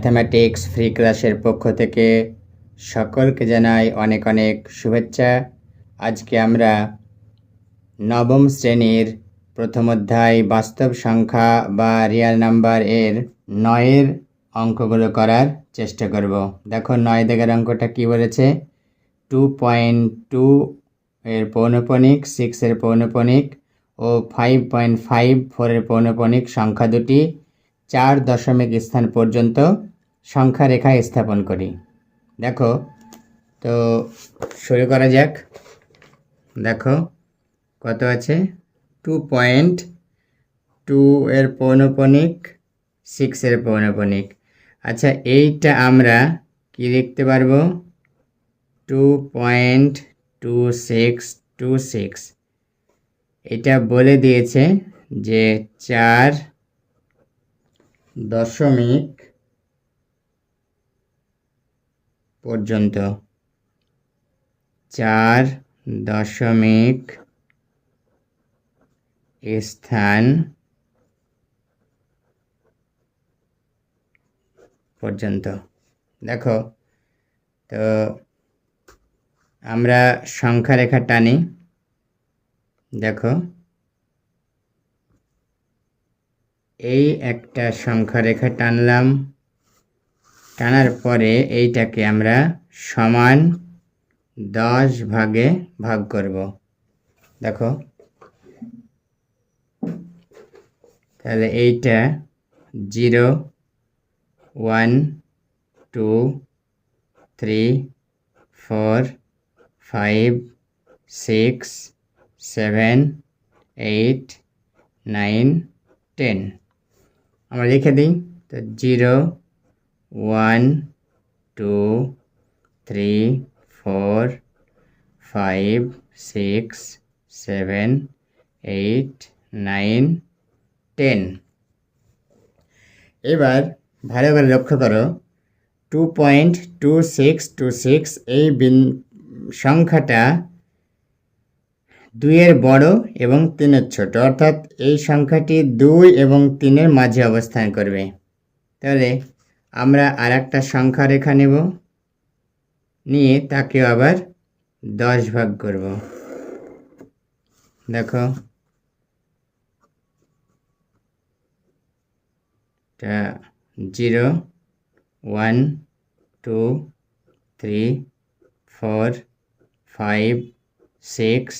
Mathematics free ক্লাসের পক্ষ থেকে সকলকে জানাই অনেক অনেক শুভেচ্ছা। আজকে আমরা নবম শ্রেণির প্রথম অধ্যায় বাস্তব সংখ্যা বা রিয়াল নাম্বার এর নয়ের অঙ্কগুলো করার চেষ্টা করব। দেখো, নয় দেখার অঙ্কটা কি বলেছে? টু পয়েন্ট টু এর পৌনপণিক সিক্সের পৌনপণিক ও ফাইভ পয়েন্ট ফাইভ ফোরের পৌনপণিক সংখ্যা দুটি চার দশমিক স্থান পর্যন্ত সংখ্যা রেখা স্থাপন করি। দেখো, তো শুরু করা যাক। দেখো, কত আছে? টু পয়েন্ট টু এর পৌনপণিক সিক্সের পৌনপণিক আচ্ছা এইটা আমরা কি লিখতে পারব? Two point two six two six এটা বলে দিয়েছে যে চার দশমিক পর্যন্ত। চার দশমিক স্থান পর্যন্ত। দেখো, তো আমরা সংখ্যা রেখা টানি। দেখো, এই একটা সংখ্যা রেখা টানলাম। টানার পরে এইটাকে আমরা সমান দশ ভাগে ভাগ করব। দেখো। তাহলে এইটা zero, one, two, three, four, five, six, seven, eight, nine, ten. আমরা লিখে দিই। তো zero one, two, three, four, five, six, seven, eight, nine, ten. এবার ভালো করে লক্ষ্য করো। Two point two six two six এই বিন, সংখ্যাটা দুইয়ের বড় এবং তিনের ছোট। অর্থাৎ এই সংখ্যাটি দুই এবং তিনের মাঝে অবস্থান করবে। তাহলে আমরা আর একটা সংখ্যা রেখা নেব। নিয়ে তাকেও আবার দশ ভাগ করব। দেখো। Zero, one, two, three, four, five, six,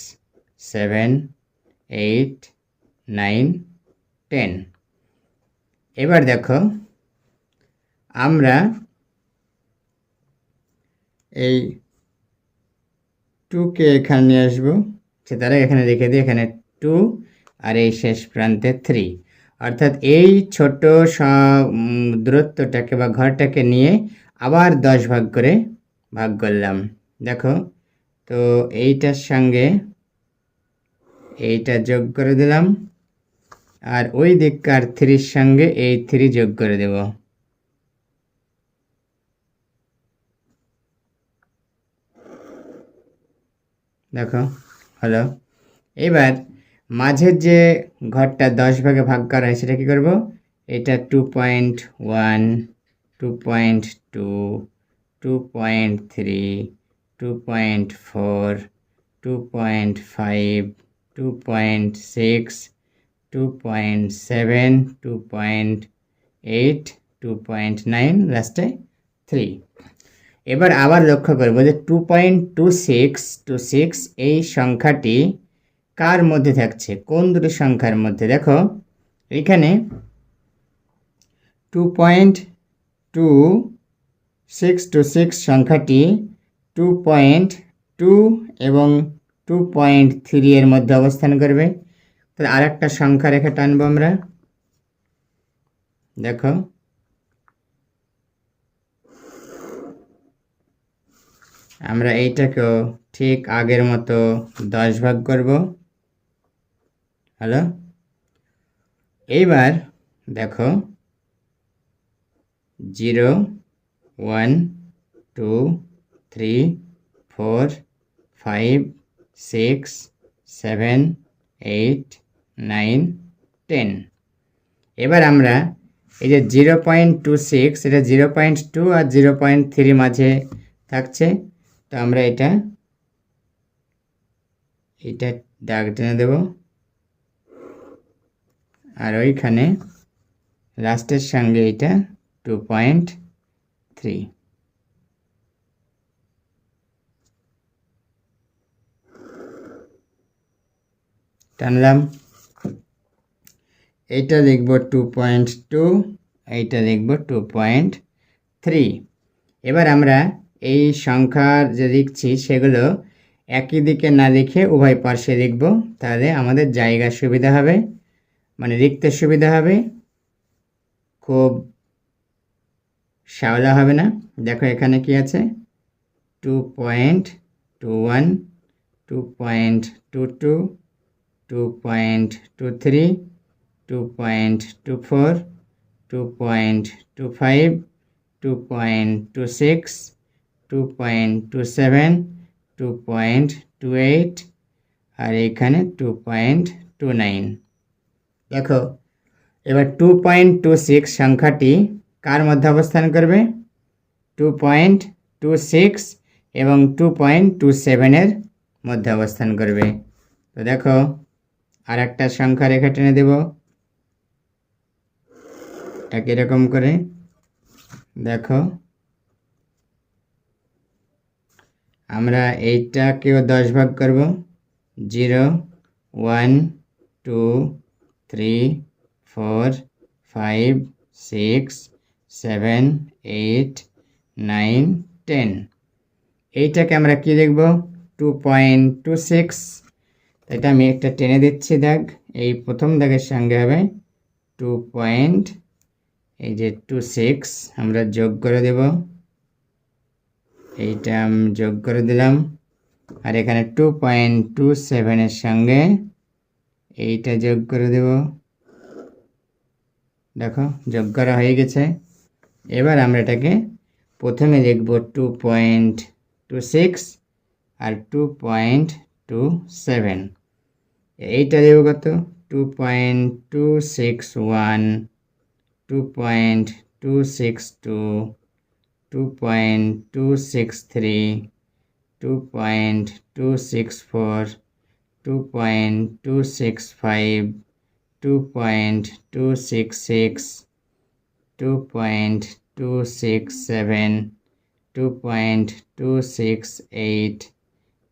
seven, eight, nine, ten. এবার দেখো। আমরা এই টুকে এখানে নিয়ে আসব। সে তারা এখানে রেখে দিই, এখানে টু আর এই শেষ প্রান্তে থ্রি অর্থাৎ এই ছোট দূরত্বটাকে বা ঘরটাকে নিয়ে আবার দশ ভাগ করে ভাগ করলাম। দেখো, তো এইটার সঙ্গে এইটা যোগ করে দিলাম। আর ওই দিককার থ্রির সঙ্গে এই থ্রি যোগ করে দেব। দেখো, হলো। এবার মাঝের যে ঘরটা দশ ভাগে ভাগ করা হয়, সেটা কী করব? এটা two point one two point two two point three two point four two point five two point six two point seven two point eight two point nine লাস্টে থ্রি এবার আবার লক্ষ্য করব যে two point two six two six এই সংখ্যাটি কার মধ্যে থাকছে? কোন দুটি সংখ্যার মধ্যে? দেখো, এখানে two point two six two six সংখ্যাটি টু পয়েন্ট টু এবং টু পয়েন্ট থ্রি এর মধ্যে অবস্থান করবে। তাহলে আর একটা সংখ্যা রেখে টানবো আমরা। দেখো আমরা এইটাকেও ঠিক আগের মতো দশ ভাগ করব। হ্যালো? এইবার দেখো, zero, one, two, three, four, five, six, seven, eight, nine, ten. এবার আমরা এই যে জিরো পয়েন্ট টু সিক্স, এটা জিরো পয়েন্ট টু আর জিরো পয়েন্ট থ্রি মাঝে থাকছে। তো আমরা এটা এটা দাগ টেনে দেব। আর ওইখানে লাস্টের সঙ্গে এটা টু পয়েন্ট থ্রি টানলাম। এইটা দেখব টু পয়েন্ট টু এইটা দেখব টু পয়েন্ট থ্রি এবার আমরা এই সংখ্যার যে লিখছি সেগুলো একই দিকে না লিখে উভয় পার্শ্বে লিখব, তাহলে আমাদের জায়গা সুবিধা হবে মানে লিখতে সুবিধা হবে, খুব শ্যাওলা হবে না। দেখো এখানে কি আছে? Two point two one two point two two two point two three two point two four two point two five two point two six two point two seven two point two eight আর এখানে two point two nine দেখো, এবার two point two six সংখ্যাটি কার মধ্যে অবস্থান করবে? Two point two six এবং two point two সেভেনের মধ্যে অবস্থান করবে। তো দেখো আর একটা সংখ্যা রেখা টেনে দেব। একই রকম করে, দেখো আমরা এইটাকেও দশ ভাগ করব। Zero, one, two, three, four, five, six, seven, eight, nine, ten. এইটাকে আমরা কি দেখব? Two point two six. এটা আমি একটা টেনে দিচ্ছি দাগ। এই প্রথম দাগের সঙ্গে হবে টু পয়েন্ট, এই যে টু সিক্স, আমরা যোগ করে দেব। এইটা যোগ করে দিলাম। আর এখানে টু পয়েন্ট টু সেভেনের সঙ্গে এইটা যোগ করে দেব। দেখো, যোগ করা হয়ে গেছে। এবার আমরা এটাকে প্রথমে লিখব টু পয়েন্ট টু সিক্স আর টু পয়েন্ট টু সেভেন এইটা দেব কত? Two point two six one two point two six two two point two six three two point two six four two point two six five two point two six six two point two six seven two point two six eight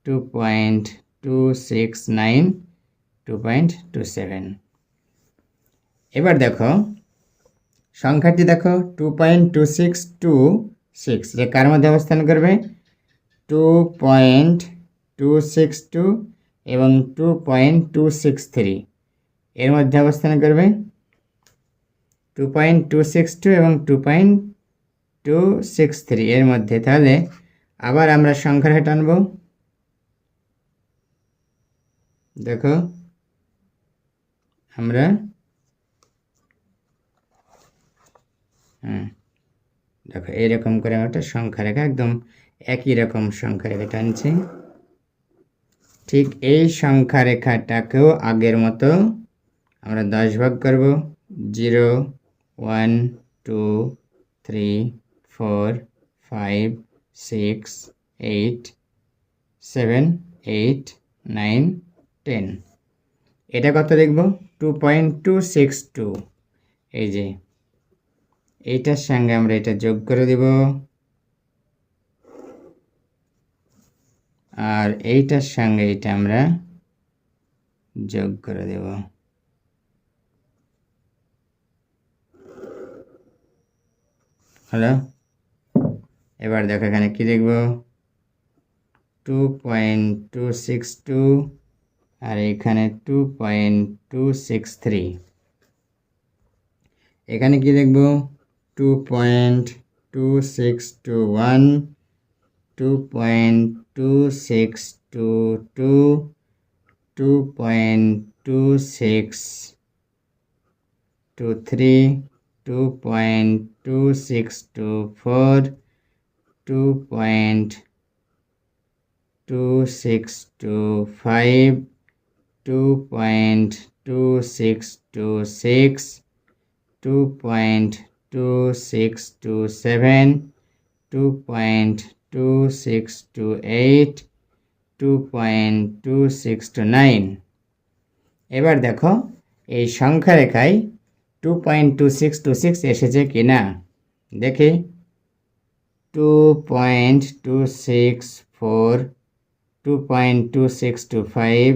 two point two six nine two point two seven এবার দেখো, সংখ্যাটি দেখো two point two six two six যে কার মধ্যে অবস্থান করবে? Two point two six two এবং two point two six three এর মধ্যে অবস্থান করবে? Two point two six two এবং two point two six three এর মধ্যে। তাহলে আবার আমরা সংখ্যাটা টানব। দেখো, আমরা হ্যাঁ দেখো এইরকম করে একটা সংখ্যা রেখা একদম একই রকম সংখ্যা রেখা টানছি। ঠিক এই সংখ্যা রেখাটাকেও আগের মতো আমরা দশ ভাগ করব। Zero, one, two, three, four, five, six, eight, seven, eight, nine, ten. এটা কত দেখব? Two point two six two. এই যে এইটার সঙ্গে আমরা এটা যোগ করে দেব। আর এইটার সঙ্গে এটা আমরা যোগ করে দেব। হ্যালো? এবার দেখো এখানে কী দেখব two point two six two আর এখানে two point two six three এখানে কি দেখব 2.2621 2.2622 2.2623 2.2624 2.2625 2.2626 2.2627 two six two seven, two point two six two eight two point two six two nine এবার দেখো, এই সংখ্যা রেখায় two point two six two six এসেছে কি না দেখি। Two point two six four two point two six two five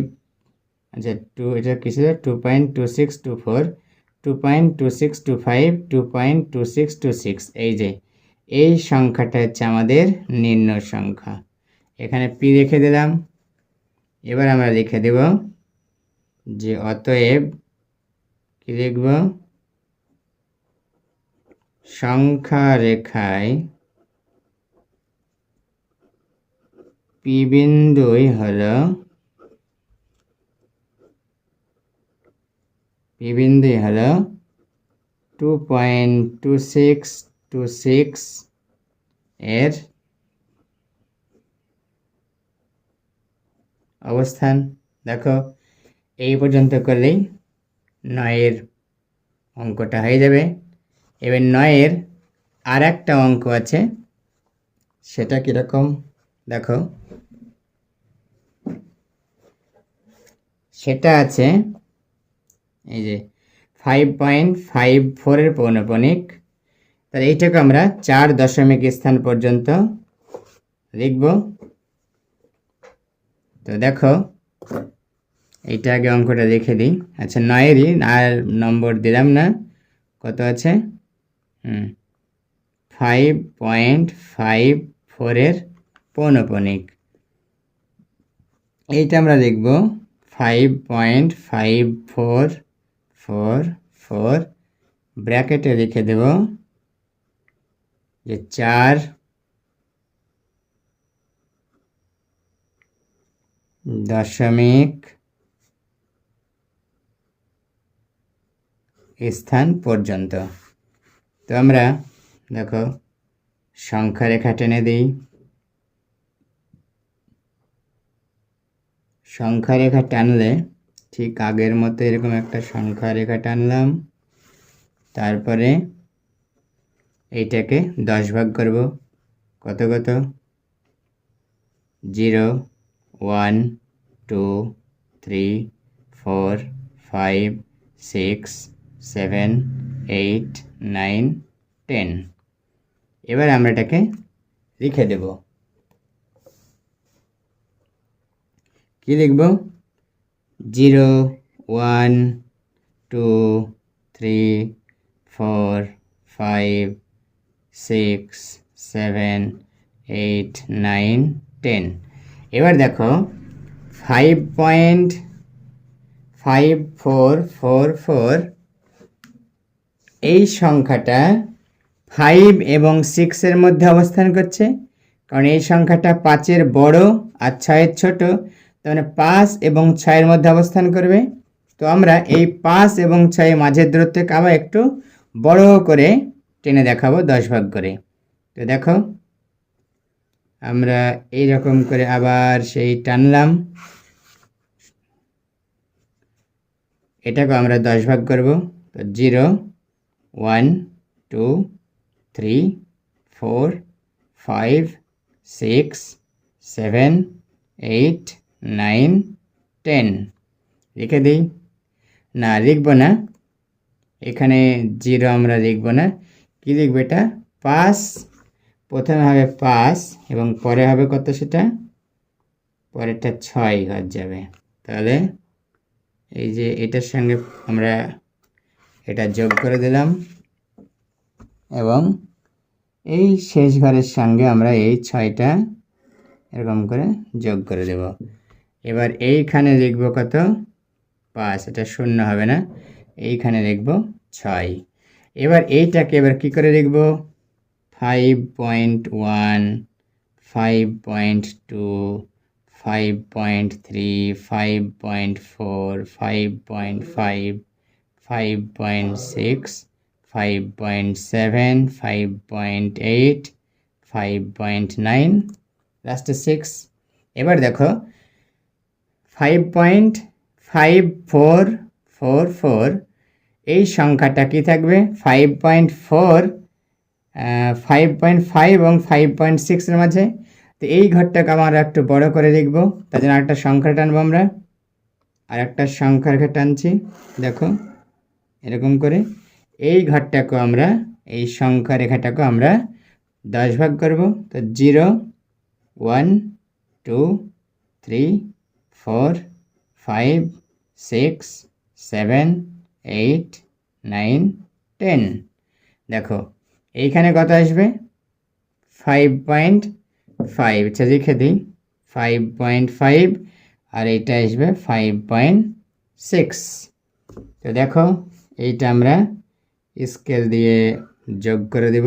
আচ্ছা টু এটা কিছু two point two six two four two point two six two five two point two six two six এই যে, এই সংখ্যাটা হচ্ছে আমাদের নিম্ন সংখ্যা। এখানে পি রেখে দিলাম। এবার আমরা লিখে দেব যে অতএব কি লিখব? সংখ্যা রেখায় পি বিন্দুই হল পি বিন্দুই হল two point two six two six এর অবস্থান, দেখো, এই পর্যন্ত করলেই নয়ের অঙ্কটা হয়ে যাবে। এবার নয়ের আর একটা অঙ্ক আছে, সেটা কীরকম? দেখো, সেটা আছে এই যে ফাইভ পয়েন্ট ফাইভ ফোরের পৌনপণিক তাহলে এইটাকে আমরা চার দশমিক স্থান পর্যন্ত লিখব। তো দেখো, এইটা আগে অঙ্কটা লিখে দিই। আচ্ছা নয়েরই আর নম্বর দিলাম না। কত আছে? হুম ফাইভ পয়েন্ট ফাইভ ফোরের পৌনপণিক এইটা আমরা লিখব five point five four four four, ব্র্যাকেটে লিখে দেব যে চার, দশমিক স্থান পর্যন্ত। তো আমরা দেখো সংখ্যা রেখা টেনে দিই। সংখ্যা রেখা টানলে ঠিক আগের মতো এরকম একটা সংখ্যা রেখা টানলাম। তারপরে এইটাকে দশ ভাগ করব। কত কত? Zero, one, two, three, four, five, six, seven, eight, nine, ten. এবার আমরা এটাকে লিখে দেব। কি লিখব? Zero, one, two, three, four, five, six, seven, eight, nine, ten. এবার দেখো, five point five four four four, এই সংখ্যাটা ফাইভ এবং সিক্সের মধ্যে অবস্থান করছে। কারণ এই সংখ্যাটা পাঁচের বড় আর ছয়ের ছোট। তার মানে পাঁচ এবং ছয়ের মধ্যে অবস্থান করবে। তো আমরা এই পাঁচ এবং ছয়ের মাঝের দূরত্বকে আবার একটু বড় করে টেনে দেখাবো, দশ ভাগ করে। তো দেখো, আমরা এই রকম করে আবার সেই টানলাম। এটাকে আমরা দশ ভাগ করব। তো zero, one, two, three, four, five, six, seven, eight nine, ten. লিখে দিই। না, লিখব না। এখানে জিরো আমরা লিখব না। কী লিখব এটা? পাঁচ। প্রথমে হবে পাঁচ এবং পরে হবে কত সেটা? পরেরটা ছয় ঘর যাবে। তাহলে এই যে এটার সঙ্গে আমরা এটা যোগ করে দিলাম এবং এই শেষ ঘরের সঙ্গে আমরা এই ছয়টা এরকম করে যোগ করে দেব। এবার এইখানে লিখব কত? পাঁচ, এটা শূন্য হবে না। এইখানে লিখব ছয়। এবার এইটাকে এবার কি করে লিখব? Five point one five point two five point three five point four five point five five point six five point seven five point eight five point nine লাস্টে সিক্স এবার দেখো five point five four four four এই সংখ্যাটা কি থাকবে? Five point four five point five এবং five point সিক্সের মাঝে। তো এই ঘরটাকে আমরা একটু বড় করে লিখব তার জন্য একটা সংখ্যা টানবো আমরা। আর একটা সংখ্যা রেখে টানছি, দেখো, এরকম করে। এই ঘরটাকে আমরা, এই সংখ্যা রেখাটাকে আমরা দশ ভাগ করব। তো zero one two three four five six seven eight nine ten দেখো, এইখানে কত আসবে? ফাইভ পয়েন্ট ফাইভ আচ্ছা লিখে দিই। ফাইভ পয়েন্ট ফাইভ আর এইটা আসবে ফাইভ পয়েন্ট সিক্স তো দেখো, এইটা আমরা স্কেল দিয়ে যোগ করে দেব।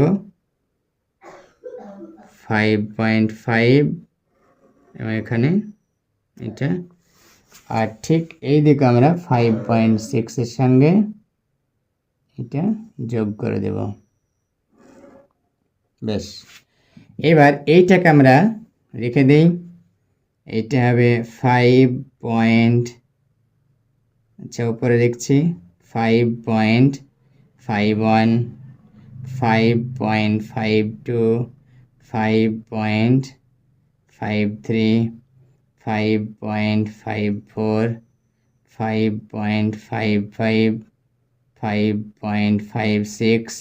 ফাইভ পয়েন্ট ফাইভ এবং এখানে এটা। আর ঠিক এই দিকে আমরা ফাইভ পয়েন্ট সিক্সের সঙ্গে এটা যোগ করে দেব। বেশ। এবার এইটাকে আমরা রেখে দিই। এইটা হবে ফাইভ পয়েন্ট আচ্ছা উপরে দেখছি। Five point five one five point five two five point five three five point five four five point five five five point five six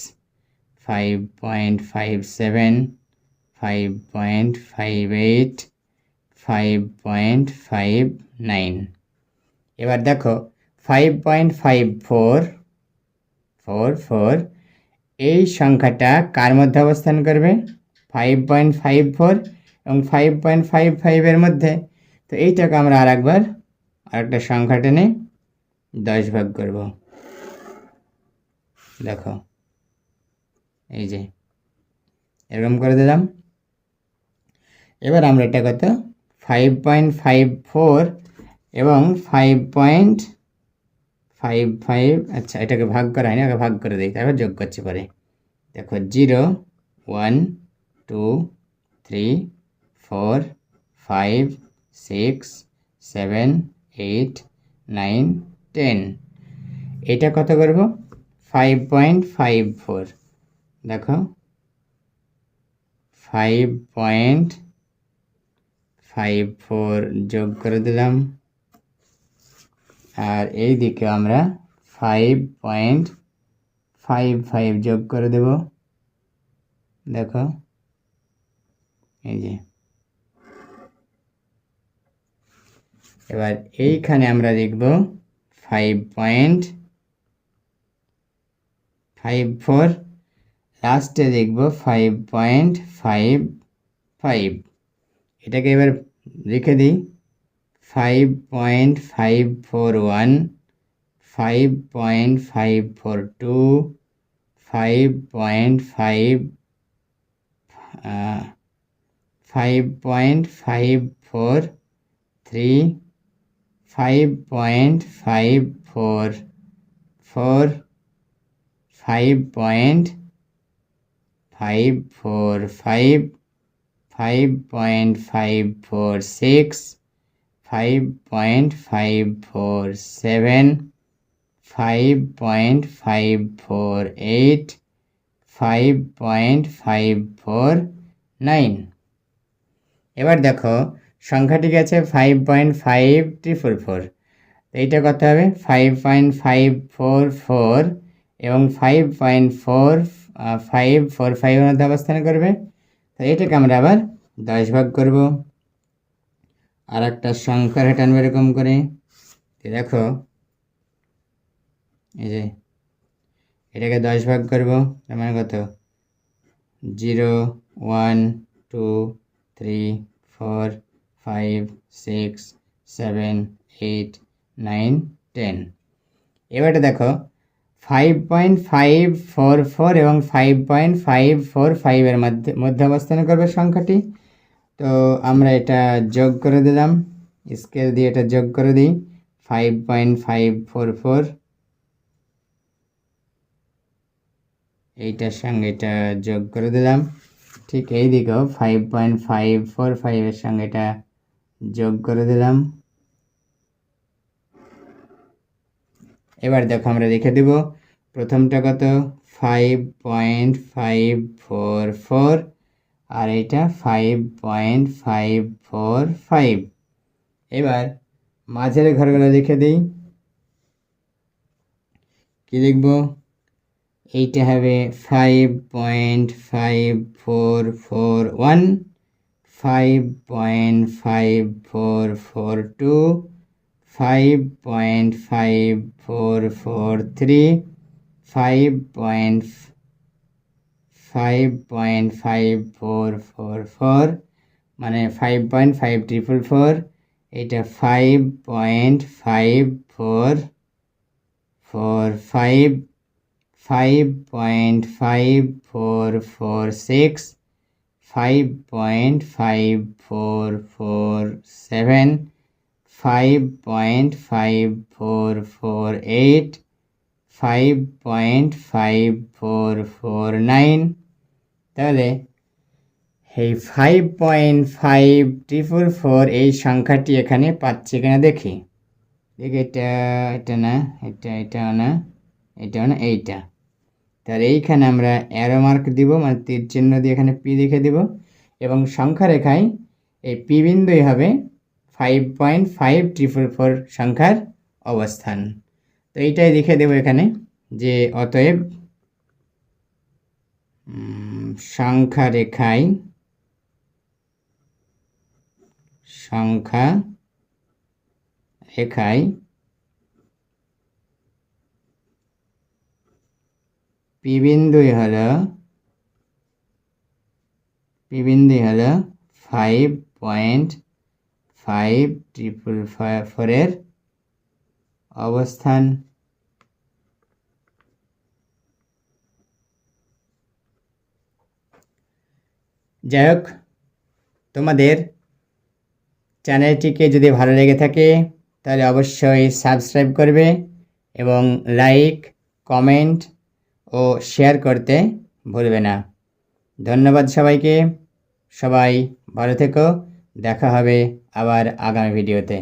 five point five seven five point five eight five point five nine এবার দেখো five point five four four four এই সংখ্যাটা কার মধ্যে অবস্থান করবে? Five point five four এবং five point five ফাইভের মধ্যে। তো এইটাকে আমরা আর একবার আরেকটা সংখ্যা টেনে দশ ভাগ করব। দেখো, এই যে, এরকম করে দিলাম। এবার আমরা এটা কত? ফাইভ পয়েন্ট ফাইভ ফোর এবং ফাইভ পয়েন্ট ফাইভ ফাইভ আচ্ছা এটাকে ভাগ করা হয়নি আগে ভাগ করে দিই, তারপর যোগ করছি পরে। দেখো zero one two three four five six, seven, eight, nine, ten. এটা কত করব? Five point five four. দেখো। ফাইভ পয়েন্ট ফাইভ ফোর যোগ করে দিলাম। আর এই দিকে আমরা ফাইভ পয়েন্ট ফাইভ ফাইভ যোগ করে দেব। দেখো। এই যে। এবার এইখানে আমরা লিখব ফাইভ পয়েন্ট ফাইভ ফোর লাস্টে লিখব ফাইভ পয়েন্ট ফাইভ ফাইভ এটাকে এবার লিখে দিই। Five point five four one five point five four two five point five five point five four three five point five four four five point five four five five point five four six five point five four seven five point five four eight five point five four nine এবার দেখো সংখ্যাটি গেছে five point five triple four এইটা কত হবে? Five point five four four এবং five point four five four ফাইভের মধ্যে অবস্থান করবে। তো এটাকে আমরা আবার দশ ভাগ করব। আর একটা সংখ্যা টানবো এরকম করে। দেখো, এই যে, এটাকে দশ ভাগ করব মানে কত? Zero one two three four five six seven eight nine ten এবারে দেখো five point five four four এবং ফাইভ পয়েন্ট ফাইভ ফোর ফাইভের মধ্যে মধ্যে অবস্থান করবে সংখ্যাটি। তো আমরা এটা যোগ করে দিলাম স্কেল দিয়ে এটা যোগ করে দিই five point five four four এইটার সঙ্গে এটা যোগ করে দিলাম, ঠিক এই দিকেও ফাইভ পয়েন্ট ফাইভ ফোর ফাইভের সঙ্গে এটা যোগ করে দিলাম। এবার দেখো আমরা রেখে দেব, প্রথমটা কত? Five point five four four আর এটা five point five four five এবার মাঝের ঘরগুলো লিখে দিই। কি লিখব? এইটা হবে five point five four four one five point five four four two five point five four four three five point five point five four four four মানে five point five triple four এটা five point five point five four four seven five point five four four eight five point five four four nine তাহলে এই five point five triple four এই সংখ্যাটি এখানে পাচ্ছি কিনা দেখি। দেখি এটা এটা না, এটা এটাও না এটাও না, এইটা। তাহলে এইখানে আমরা অ্যারো মার্ক দিব মানে তীর চিহ্ন দিয়ে এখানে পি লিখে দিব এবং সংখ্যা রেখায় এই পি বিন্দুই হবে five point five triple four সংখ্যার অবস্থান। তো এইটাই লিখে দেব এখানে যে অতএব সংখ্যা রেখায় সংখ্যা রেখায় পি বিন্দুই হল পি বিন্দুই হল ফাইভ পয়েন্ট ফাইভ ট্রিপল ফোরের অবস্থান। যাই হোক তোমাদের চ্যানেলটিকে যদি ভালো লেগে থাকে, তাহলে অবশ্যই সাবস্ক্রাইব করবে এবং লাইক, কমেন্ট ও শেয়ার করতে ভুলবে না। ধন্যবাদ সবাইকে। সবাই ভালো থেকো। দেখা হবে আবার আগামী ভিডিওতে।